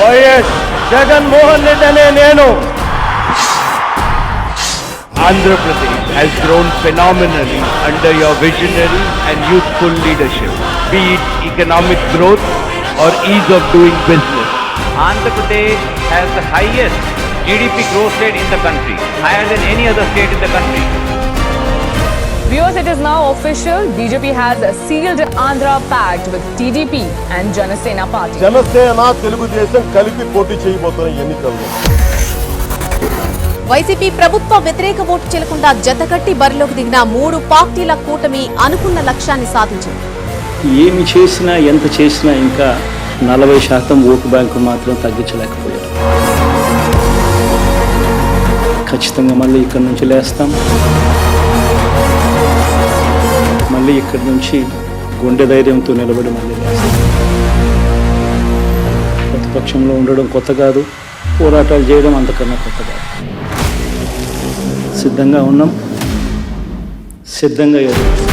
YS Jaganmohan Reddy అనే నేను Andhra Pradesh has grown phenomenally under your visionary and youthful leadership, be it economic growth or ease of doing business. Andhra Pradesh has the highest GDP growth rate in the country, higher than any other state in the country. Viewers, it is now official. BJP has sealed Andhra pact with TDP and Janasena party. Janasena Telugu Desam కలిపి పోటీ చేయబోతున్న ఎన్నికల్లో YCP ప్రభుత్వ వ్యతిరేక vote చెల్లకుండా జతకట్టి బరిలోకి దిగిన మూడు పార్టీల కూటమి అనుకున్న లక్ష్యాన్ని సాధించింది ఏమి చేసినా ఎంత చేసినా ఇంకా నలభై శాతం ఓటు బ్యాంకు మాత్రం తగ్గించలేకపోయారు ఖచ్చితంగా మళ్ళీ ఇక్కడి నుంచి లేస్తాం మళ్ళీ ఇక్కడి నుంచి గుండె ధైర్యంతో నిలబడి మళ్ళీ ప్రతిపక్షంలో ఉండడం కొత్త కాదు. పోరాటాలు చేయడం అంతకన్నా కొత్త కాదు. సిద్ధంగా ఉన్నాం. సిద్ధంగా ఎదురు.